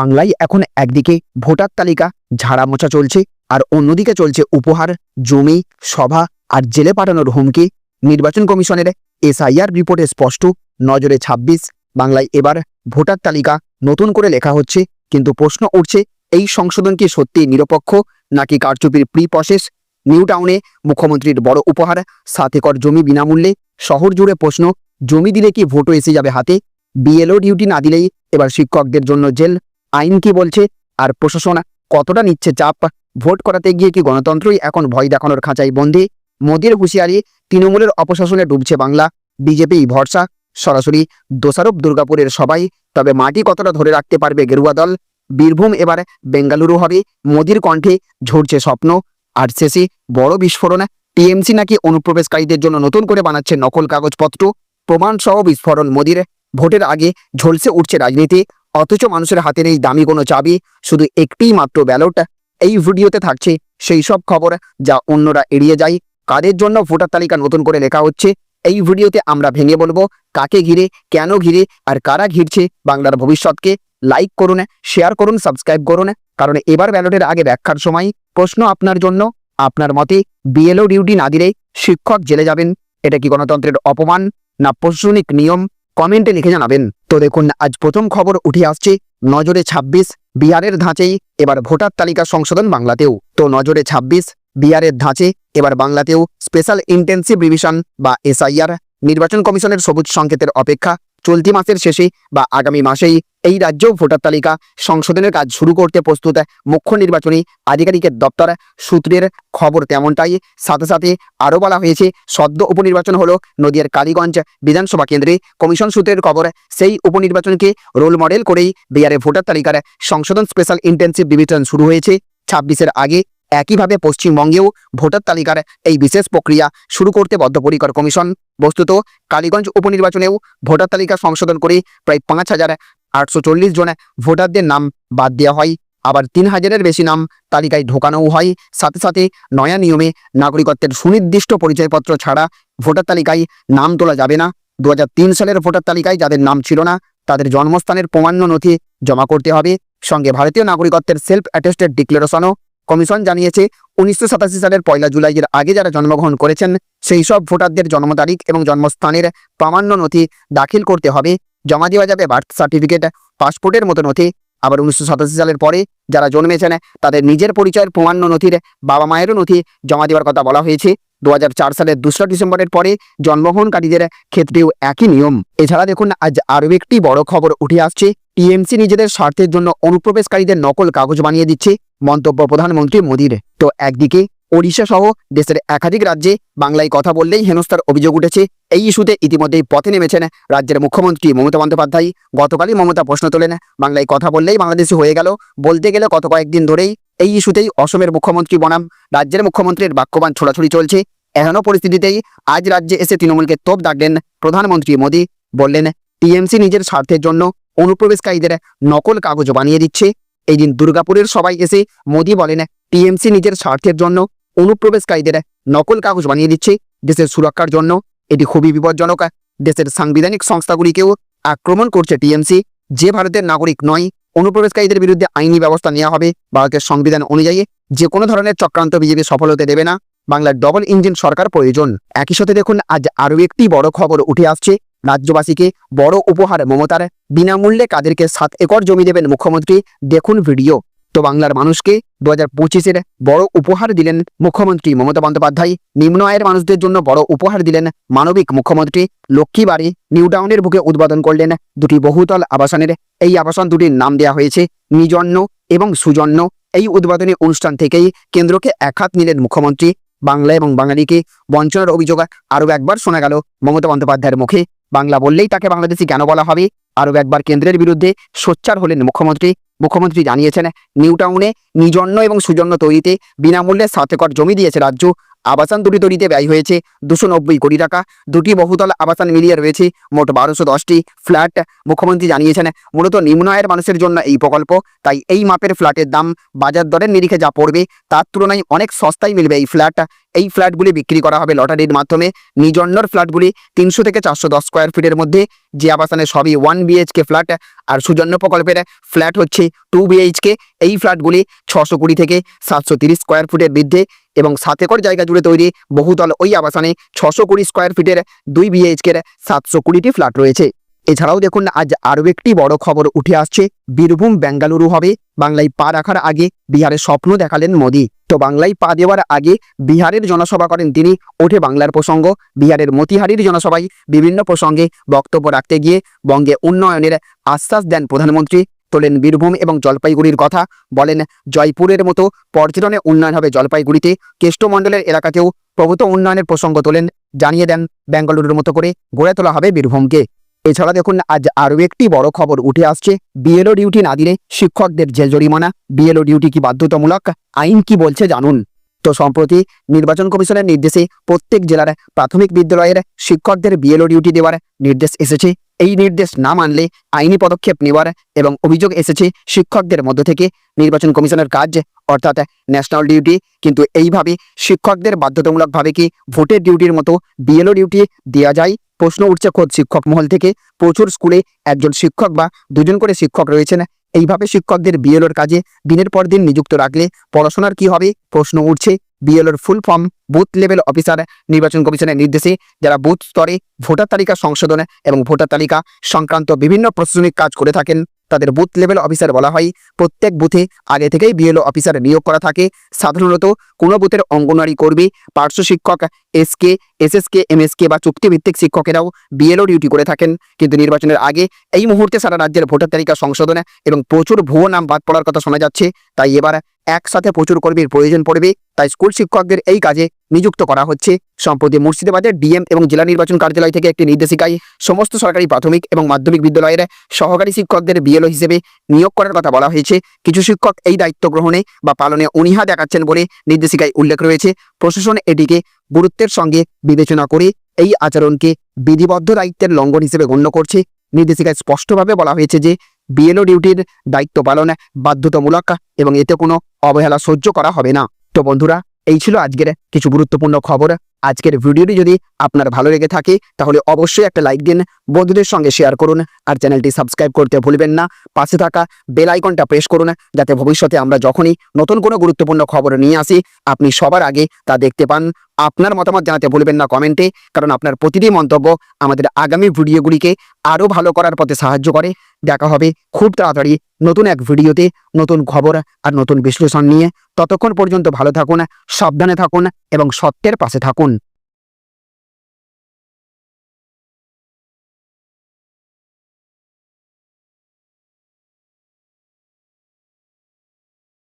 বাংলায় এখন একদিকে ভোটার তালিকা ঝাড়া মোছা চলছে, আর অন্যদিকে চলছে উপহার, জমি, সভা আর জেলে পাঠানোর হুমকি। নির্বাচন কমিশনের এসআইআর রিপোর্টে স্পষ্ট, নজরে ২৬ বাংলায় এবার ভোটার তালিকা নতুন করে লেখা হচ্ছে, কিন্তু প্রশ্ন উঠছে, এই সংশোধন কি সত্যি নিরপেক্ষ, নাকি কারচুপির প্রি প্রসেস নিউ টাউনে মুখ্যমন্ত্রীর বড় উপহার, সাত একর জমি বিনামূল্যে, শহর জুড়ে প্রশ্ন, জমি দিলে কি ভোটও এসে যাবে হাতে? বিএলও ডিউটি না দিলেই এবার শিক্ষকদের জন্য জেল আইন কি বলছে? আর প্রশাসন কতটা নিচ্ছে চাপ? ভোট করাতে গিয়ে কি গণতন্ত্রই এখন ভয় দেখানোর খাঁচাই বন্দী? মোদীর হুঁশিয়ারি, তৃণমূলের অপশাসনে ডুবছে বাংলা। বিজেপি ভরসা। সরাসরি দোষারোপ দুর্গাপুরের সবাই। তবে মাটি কতটা ধরে রাখতে পারবে গেরুয়া দল? বীরভূম এবার বেঙ্গালুরু হবে। মোদীর কণ্ঠে ঝরছে স্বপ্ন। আর শেষে বড় বিস্ফোরণ। টিএমসি নাকি অনুপ্রবেশকারীদের জন্য নতুন করে বানাচ্ছে নকল কাগজপত্র? প্রমাণ সহ বিস্ফোরণ মোদীর। ভোটের আগে ঝলসে উঠছে রাজনীতি। অথচ মানুষের হাতে নেই দামি কোনো চাবি শুধু একটিই মাত্র ব্যালট এই ভিডিওতে থাকছে সেই সব খবর যা অন্যরা এড়িয়ে যায়। কাদের জন্য ভোটার তালিকা নতুন করে লেখা হচ্ছে? এই ভিডিওতে আমরা ভেঙে বলব কাকে ঘিরে, কেন ঘিরে আর কারা ঘিরছে বাংলার ভবিষ্যৎকে। লাইক করুন শেয়ার করুন সাবস্ক্রাইব করুন, কারণ এবার ব্যালটের আগে ব্যাখ্যার সময়। প্রশ্ন আপনার জন্য, আপনার মতে বিএলও ডিউটি না দিলে শিক্ষক জেলে যাবেন, এটা কি গণতন্ত্রের অপমান না প্রশাসনিক নিয়ম? কমেন্টে লিখে জানাবেন। তো দেখুন, আজ প্রথম খবর উঠে আসছে নজরে ২৬ বিহারের ধাঁচেই এবার ভোটার তালিকা সংশোধন বাংলাতেও। তো নজরে ২৬ বিহারের ধাঁচে, এবার বাংলাতেও স্পেশাল ইন্টেন্সিভ রিভিশন বা এসআইআর নির্বাচন কমিশনের সবুজ সংকেতের অপেক্ষা চলতি মাসের শেষে বা আগামী মাসেই এই রাজ্যেও ভোটার তালিকা সংশোধনের কাজ শুরু করতে প্রস্তুত মুখ্য নির্বাচনী আধিকারিকের দপ্তর। সূত্রের খবর তেমনটাই। সাথে সাথে আরও বলা হয়েছে, সদ্য উপনির্বাচন হলো নদিয়ার কালীগঞ্জ বিধানসভা কেন্দ্রে। কমিশন সূত্রের খবর, সেই উপনির্বাচনকে রোল মডেল করেই বিহারে ভোটার তালিকার সংশোধন স্পেশাল ইন্টেন্সিভ ডিভিশন শুরু হয়েছে। ছাব্বিশের আগে একইভাবে পশ্চিমবঙ্গেও ভোটার তালিকার এই বিশেষ প্রক্রিয়া শুরু করতে বদ্ধপরিকর কমিশন। বস্তুত কালীগঞ্জ উপনির্বাচনেও ভোটার তালিকা সংশোধন করে প্রায় পাঁচ হাজার আটশো চল্লিশ জন ভোটারদের নাম বাদ দেওয়া হয়। আবার তিন হাজারের বেশি নাম তালিকায় ঢোকানোও হয়। সাথে সাথে নয়া নিয়মে নাগরিকত্বের সুনির্দিষ্ট পরিচয়পত্র ছাড়া ভোটার তালিকায় নাম তোলা যাবে না। দু হাজার তিন সালের ভোটার তালিকায় যাদের নাম ছিল না, তাদের জন্মস্থানের প্রমাণ্য নথি জমা করতে হবে। সঙ্গে ভারতীয় নাগরিকত্বের সেলফ অ্যাটেস্টেড ডিক্লারেশনও কমিশন জানিয়েছে, উনিশশো সাতাশি সালের পয়লা জুলাইয়ের আগে যারা জন্মগ্রহণ করেছেন, সেই সব ভোটারদের জন্ম তারিখ এবং জন্মস্থানের প্রামাণ্য নথি দাখিল করতে হবে। জমা দেওয়া যাবে বার্থ সার্টিফিকেট, পাসপোর্টের মতো নথি। আবার উনিশশো সাতাশি সালের পরে যারা জন্মেছেন, তাদের নিজের পরিচয়ের প্রমাণ্য নথির বাবা মায়েরও নথি জমা দেওয়ার কথা বলা হয়েছে। দু হাজার চার সালের দোসরা ডিসেম্বরের পরে জন্মগ্রহণকারীদের ক্ষেত্রেও একই নিয়ম। এছাড়া দেখুন, আজ আরও একটি বড় খবর উঠে আসছে। টিএমসি নিজেদের স্বার্থের জন্য অনুপ্রবেশকারীদের নকল কাগজ বানিয়ে দিচ্ছে মন্তব্য প্রধানমন্ত্রী মোদীর। তো একদিকে ওড়িশা সহ দেশের একাধিক রাজ্যে বাংলায় কথা বললেই হেনস্থার অভিযোগ উঠেছে। এই ইস্যুতে ইতিমধ্যেই পথে নেমেছেন রাজ্যের মুখ্যমন্ত্রী মমতা বন্দ্যোপাধ্যায়। গতকালই মমতা প্রশ্ন তোলেন, বাংলায় কথা বললেই বাংলাদেশি হয়ে গেল, বলতে গেলে গত কয়েকদিন ধরেই এই ইস্যুতেই অসমের মুখ্যমন্ত্রী বনাম, রাজ্যের মুখ্যমন্ত্রীর বাক্যবান ছোড়াছুড়ি চলছে। এহেন পরিস্থিতিতেই আজ রাজ্যে এসে তৃণমূলকে তোপ ডাকলেন প্রধানমন্ত্রী মোদী। বললেন টিএমসি নিজের স্বার্থের জন্য অনুপ্রবেশকারীদের নকল কাগজ বানিয়ে দিচ্ছে। এই দিন দুর্গাপুরের সবাই এসে মোদী বলেন, টিএমসি নিজের স্বার্থের জন্য অনুপ্রবেশকারীদের নকল কাগজ বানিয়ে দিচ্ছে। দেশের সুরক্ষার জন্য এটি খুবই বিপজ্জনক। দেশের সাংবিধানিক সংস্থাগুলিকেও আক্রমণ করছে টিএমসি। যে ভারতের নাগরিক নয়, অনুপ্রবেশকারীদের বিরুদ্ধে আইনি ব্যবস্থা নেওয়া হবে। ভারতের সংবিধান অনুযায়ী যে কোনো ধরনের চক্রান্ত বিজেপি সফল হতে দেবে না। বাংলার ডবল ইঞ্জিন সরকার প্রয়োজন। একই সাথে দেখুন, আজ আরও একটি বড় খবর উঠে আসছে। রাজ্যবাসীকে বড় উপহার মমতার বিনামূল্যে কাদেরকে সাত একর জমি দেবেন মুখ্যমন্ত্রী। দেখুন ভিডিও। তো বাংলার মানুষকে দু হাজার পঁচিশের বড় উপহার দিলেন মুখ্যমন্ত্রী মমতা বন্দ্যোপাধ্যায়। নিম্ন আয়ের মানুষদের জন্য বড় উপহার দিলেন মানবিক মুখ্যমন্ত্রী। লক্ষ্মী বাড়ি নিউ টাউনের বুকে উদ্বোধন করলেন দুটি বহুতল আবাসনের। এই আবাসন দুটির নাম দেওয়া হয়েছে নিজন্য এবং সুজন্য। এই উদ্বোধনী অনুষ্ঠান থেকেই কেন্দ্রকে একহাত নিলেন মুখ্যমন্ত্রী। বাংলা এবং বাঙালিকে বঞ্চনার অভিযোগ আরও একবার শোনা গেল মমতা বন্দ্যোপাধ্যায়ের মুখে। বাংলা বললেই তাকে বাংলাদেশি কেন বলা হবে? আরও একবার কেন্দ্রের বিরুদ্ধে সোচ্চার হলেন মুখ্যমন্ত্রী। মুখ্যমন্ত্রী জানিয়েছেন, নিউটাউনে নিজন্য এবং সুজন্য তৈরিতে বিনামূল্যে স্বার্থকর জমি দিয়েছে রাজ্য। আবাসন দুটি তৈরিতে ব্যয় হয়েছে দুশো নব্বই কোটি টাকা। দুটি বহুতল আবাসন মিলিয়ে রয়েছে মোট বারোশো দশটি ফ্ল্যাট। মুখ্যমন্ত্রী জানিয়েছেন, মূলত নিম্ন আয়ের মানুষের জন্য এই প্রকল্প। তাই এই মাপের ফ্ল্যাটের দাম বাজার দরের নিরিখে যা পড়বে, তার তুলনায় অনেক সস্তায় মিলবে এই ফ্ল্যাট। এই ফ্ল্যাটগুলি বিক্রি করা হবে লটারির মাধ্যমে। নিজন্যর ফ্ল্যাটগুলি তিনশো থেকে চারশো দশ স্কোয়ার ফিটের মধ্যে। যে আবাসনে সবই ওয়ান বিএইচকে ফ্ল্যাট আর সুজন্য প্রকল্পের ফ্ল্যাট হচ্ছে টু বিএইচকে এই ফ্ল্যাটগুলি ছশো কুড়ি থেকে সাতশো তিরিশ স্কোয়ার ফুটের বৃদ্ধে এবং সাত একর জায়গা জুড়ে তৈরি বহুতল ওই আবাসনে ছশো কুড়ি স্কোয়ার ফিটের দুই বিএইচকের সাতশো কুড়িটি ফ্ল্যাট রয়েছে। এছাড়াও দেখুন, আজ আরও একটি বড় খবর উঠে আসছে। বীরভূম বেঙ্গালুরু হবে। বাংলায় পা রাখার আগে বিহারের স্বপ্ন দেখালেন মোদী। তো বাংলায় পা দেওয়ার আগে বিহারের জনসভা করেন তিনি। ওঠে বাংলার প্রসঙ্গ। বিহারের মতিহারির জনসভায় বিভিন্ন প্রসঙ্গে বক্তব্য রাখতে গিয়ে বঙ্গে উন্নয়নের আশ্বাস দেন প্রধানমন্ত্রী। তোলেন বীরভূম এবং জলপাইগুড়ির কথা। বলেন, জয়পুরের মতো পর্যটনে উন্নয়ন হবে জলপাইগুড়িতে। কেষ্টমণ্ডলের এলাকাতেও প্রভূত উন্নয়নের প্রসঙ্গ তোলেন। জানিয়ে দেন, বেঙ্গালুরুর মতো করে গড়ে তোলা হবে বীরভূমকে। এছাড়া দেখুন, আজ আরও একটি বড় খবর উঠে আসছে। বিএলও ডিউটি না দিলে শিক্ষকদের জেল জরিমানা। বিএলও ডিউটি কি বাধ্যতামূলক? আইন কি বলছে জানুন। তো সম্প্রতি নির্বাচন কমিশনের নির্দেশে প্রত্যেক জেলার প্রাথমিক বিদ্যালয়ের শিক্ষকদের বিএলও ডিউটি দেওয়ার নির্দেশ এসেছে। এই নির্দেশ না মানলে আইনি পদক্ষেপ নেওয়ার এবং অভিযোগ এসেছে শিক্ষকদের মধ্য থেকে নির্বাচন কমিশনের কাজ, অর্থাৎ ন্যাশনাল ডিউটি। কিন্তু এইভাবে শিক্ষকদের বাধ্যতামূলকভাবে কি ভোটের ডিউটির মতো বিএলও ডিউটি দেওয়া যায়? প্রশ্ন উঠছে খোদ শিক্ষক মহল থেকে। প্রচুর স্কুলে একজন শিক্ষক বা দুজন করে শিক্ষক রয়েছেন। এইভাবে শিক্ষকদের বিএলওর কাজে দিনের পর দিন নিযুক্ত রাখলে পড়াশোনার কি হবে? প্রশ্ন উঠছে। বিএলওর full form booth level officer নির্বাচন কমিশনের নির্দেশে যারা বুথ স্তরে ভোটার তালিকা সংশোধন এবং ভোটার তালিকা সংক্রান্ত বিভিন্ন প্রশাসনিক কাজ করে থাকেন। তাদের বুথ লেভেল অফিসার বলা হয়। প্রত্যেক বুথে আগে থেকেই বিএলও অফিসার নিয়োগ করা থাকে। সাধারণত কোনো বুথের অঙ্গনওয়াড়ি কর্মী, পার্শ্ব শিক্ষক এসকে এসএসকে এমএসকে বা চুক্তিভিত্তিক শিক্ষকেরাও বিএলও ডিউটি করে থাকেন। কিন্তু নির্বাচনের আগে এই মুহূর্তে সারা রাজ্যের ভোটার তালিকা সংশোধন এবং প্রচুর ভুয়ো নাম বাদ পড়ার কথা শোনা যাচ্ছে। তাই এবার একসাথে প্রচুর কর্মীর প্রয়োজন পড়বে, তাই স্কুল শিক্ষকদের এই কাজে নিযুক্ত করা হচ্ছে। সম্প্রতি মুর্শিদাবাদের ডিএম এবং জেলা নির্বাচন কার্যালয় থেকে একটি নির্দেশিকায় সমস্ত সরকারি প্রাথমিক এবং মাধ্যমিক বিদ্যালয়ের সহকারী শিক্ষকদের বিএলও হিসেবে নিয়োগ করার কথা বলা হয়েছে। কিছু শিক্ষক এই দায়িত্ব গ্রহণে বা পালনে অনীহা দেখাচ্ছেন বলে নির্দেশিকায় উল্লেখ রয়েছে। প্রশাসন এটিকে গুরুত্বের সঙ্গে বিবেচনা করে এই আচরণকে বিধিবদ্ধ দায়িত্বের লঙ্ঘন হিসেবে গণ্য করছে। নির্দেশিকায় স্পষ্টভাবে বলা হয়েছে যে, বিএলও ডিউটির দায়িত্ব পালন বাধ্যতামূলক এবং এতে কোনো অবহেলা সহ্য করা হবে না। তো বন্ধুরা, এই ছিল আজকের কিছু গুরুত্বপূর্ণ খবর। আজকের ভিডিওটি যদি আপনার ভালো লেগে থাকে, তাহলে অবশ্যই একটা লাইক দিন, বন্ধুদের সঙ্গে শেয়ার করুন, আর চ্যানেলটি সাবস্ক্রাইব করতে ভুলবেন না। পাশে থাকা বেল আইকনটা প্রেস করুন, যাতে ভবিষ্যতে আমরা যখনই নতুন কোনো গুরুত্বপূর্ণ খবর নিয়ে আসি, আপনি সবার আগে তা দেখতে পান। আপনার মতামত জানাতে ভুলবেন না কমেন্টে, কারণ আপনার প্রতিটি মন্তব্য আমাদের আগামী ভিডিওগুলিকে আরও ভালো করার পথে সাহায্য করে। দেখা হবে খুব তাড়াতাড়ি নতুন এক ভিডিওতে, নতুন খবর আর নতুন বিশ্লেষণ নিয়ে। ততক্ষণ পর্যন্ত ভালো থাকুন, সাবধানে থাকুন এবং সত্যের পাশে থাকুন।